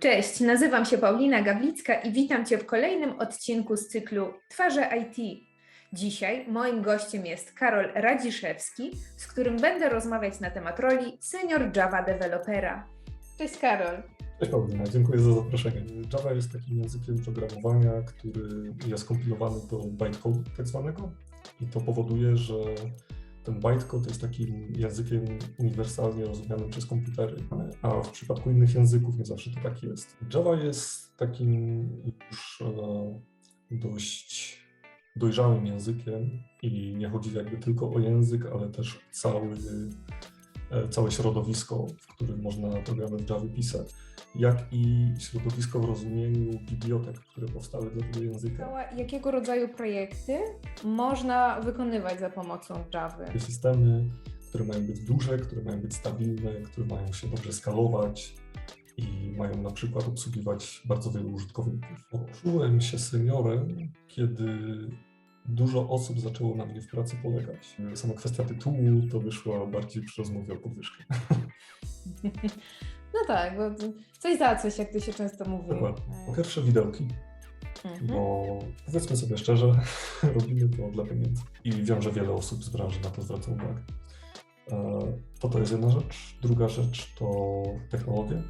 Cześć, nazywam się Paulina Gawlicka i witam Cię w kolejnym odcinku z cyklu Twarze IT. Dzisiaj moim gościem jest Karol Radziszewski, z którym będę rozmawiać na temat roli senior Java dewelopera. Cześć Karol. Cześć Paulina, dziękuję za zaproszenie. Java jest takim językiem programowania, który jest kompilowany do bytecode tak zwanego i to powoduje, że ten bytecode jest takim językiem uniwersalnie rozumianym przez komputery, a w przypadku innych języków nie zawsze to tak jest. Java jest takim już e, dość dojrzałym językiem i nie chodzi jakby tylko o język, ale też cały, e, całe środowisko, w którym można programy Java pisać, jak i środowisko w rozumieniu bibliotek, które powstały dla tego języka. Jakiego rodzaju projekty można wykonywać za pomocą Java? Takie systemy, które mają być duże, które mają być stabilne, które mają się dobrze skalować i mają na przykład obsługiwać bardzo wielu użytkowników. Poczułem się seniorem, kiedy dużo osób zaczęło na mnie w pracy polegać. Sama kwestia tytułu to wyszła bardziej przy rozmowie o podwyżkę. No tak, bo coś za coś, jak to się często mówi. Dokładnie. Po pierwsze widełki, Mhm. bo powiedzmy sobie szczerze, robimy to dla pieniędzy. I wiem, że wiele osób z branży na to zwraca uwagę. E, To to jest jedna rzecz. Druga rzecz to technologie,